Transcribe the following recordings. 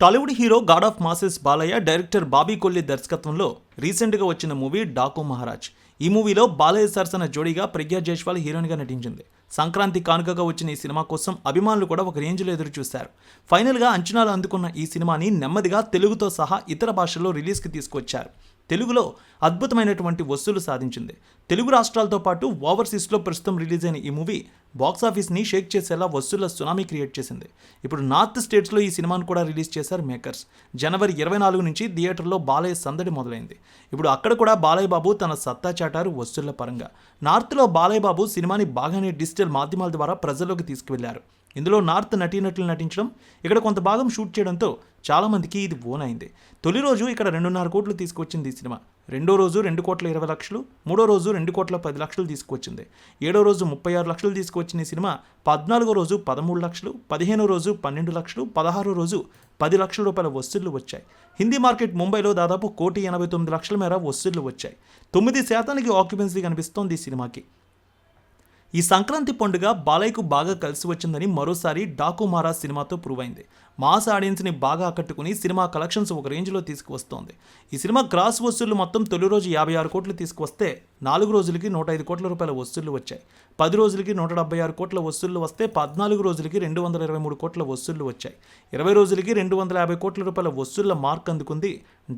Tollywood hero god of masses Balayya director Bobby Kolli దర్శకత్వంలో రీసెంట్గా వచ్చిన మూవీ డాకు మహారాజ్. ఈ మూవీలో బాలయ్య సరసన జోడీగా ప్రజ్ఞా జైష్వాల్ హీరోయిన్గా నటించింది. సంక్రాంతి కానుకగా వచ్చిన ఈ సినిమా కోసం అభిమానులు కూడా ఒక రేంజ్లో ఎదురు చూశారు. ఫైనల్గా అంచనాలు అందుకున్న ఈ సినిమాని నెమ్మదిగా తెలుగుతో సహా ఇతర భాషల్లో రిలీజ్కి తీసుకొచ్చారు. తెలుగులో అద్భుతమైనటువంటి వసూలు సాధించింది. తెలుగు రాష్ట్రాలతో పాటు ఓవర్సీస్లో ప్రస్తుతం రిలీజ్ అయిన ఈ మూవీ బాక్సాఫీస్ని షేక్ చేసేలా వసూళ్ళ సునామీ క్రియేట్ చేసింది. ఇప్పుడు నార్త్ స్టేట్స్లో ఈ సినిమాను కూడా రిలీజ్ చేశారు మేకర్స్. జనవరి ఇరవై నాలుగు నుంచి థియేటర్లో బాలయ్య సందడి మొదలైంది. ఇప్పుడు అక్కడ కూడా బాలయ్య బాబు తన సత్తా చాటారు వసూళ్ళ పరంగా. నార్త్లో బాలయ్య బాబు సినిమాని బాగానే డిజిటల్ మాధ్యమాల ద్వారా ప్రజల్లోకి తీసుకువెళ్ళారు. ఇందులో నార్త్ నటీనటులు నటించడం ఇక్కడ కొంత భాగం షూట్ చేయడంతో చాలామందికి ఇది ఓన్ అయింది. తొలి రోజు ఇక్కడ రెండున్నర కోట్లు తీసుకొచ్చింది ఈ సినిమా. రెండో రోజు రెండు కోట్ల ఇరవై లక్షలు మూడో రోజు రెండు కోట్ల పది లక్షలు తీసుకొచ్చింది. ఏడో రోజు ముప్పై ఆరు లక్షలు తీసుకొచ్చిన ఈ సినిమా పద్నాలుగో రోజు పదమూడు లక్షలు పదిహేనో రోజు పన్నెండు లక్షలు పదహారో రోజు పది లక్షల రూపాయల వసూళ్ళు వచ్చాయి. హిందీ మార్కెట్ ముంబైలో దాదాపు కోటి ఎనభై తొమ్మిది లక్షల మేర వసూళ్ళు వచ్చాయి. తొమ్మిది శాతానికి ఆక్యుపెన్సీ కనిపిస్తోంది ఈ సినిమాకి. ఈ సంక్రాంతి పండుగ బాలయ్యకు బాగా కలిసి వచ్చిందని మరోసారి డాకు మహారాజ్ సినిమాతో ప్రూవ్ అయింది మాస్ ఆడియన్స్ని బాగా ఆకట్టుకుని సినిమా కలెక్షన్స్ ఒక రేంజ్లో తీసుకువస్తోంది. ఈ సినిమా గ్రాస్ వసూళ్ళు మొత్తం తొలి రోజు యాభై ఆరు కోట్లు తీసుకువస్తే నాలుగు రోజులకి నూట ఐదు కోట్ల రూపాయల వసూళ్ళు వచ్చాయి. పది రోజులకి నూట డెబ్బై ఆరు కోట్ల వసూళ్ళు వస్తే పద్నాలుగు రోజులకి రెండు వందల ఇరవై మూడు కోట్ల వసూళ్ళు వచ్చాయి. ఇరవై రోజులకి రెండు వందల యాభై కోట్ల రూపాయల వసూళ్ళ మార్క్ అందుకుంది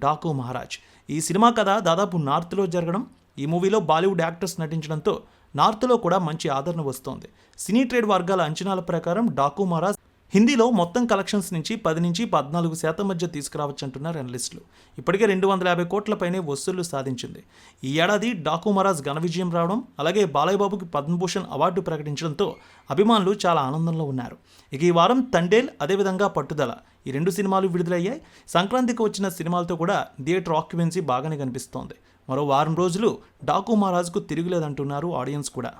డాకు మహారాజ్. ఈ సినిమా కథ దాదాపు నార్త్లో జరగడం ఈ మూవీలో బాలీవుడ్ యాక్టర్స్ నటించడంతో నార్త్లో కూడా మంచి ఆదరణ వస్తోంది. సినీ ట్రేడ్ వర్గాల అంచనాల ప్రకారం డాకు మహారాజ్ హిందీలో మొత్తం కలెక్షన్స్ నుంచి పది నుంచి పద్నాలుగు శాతం మధ్య తీసుకురావచ్చంటున్నారు అనలిస్టులు. ఇప్పటికే రెండు వందల యాభై కోట్లపైనే వసూళ్ళు సాధించింది. ఈ ఏడాది డాకు మహారాజ్ ఘన విజయం రావడం అలాగే బాలయ్యబాబుకి పద్మభూషణ్ అవార్డు ప్రకటించడంతో అభిమానులు చాలా ఆనందంలో ఉన్నారు. ఇక ఈ వారం తండేల్ అదేవిధంగా పట్టుదల. ఈ రెండు సినిమాలు విడుదలయ్యాయి. సంక్రాంతికి వచ్చిన సినిమాలతో కూడా థియేటర్ ఆక్యుపెన్సీ బాగానే కనిపిస్తోంది. మరో వారం రోజులు డాకు మహారాజ్కు తిరుగులేదంటున్నారు ఆడియన్స్ కూడా.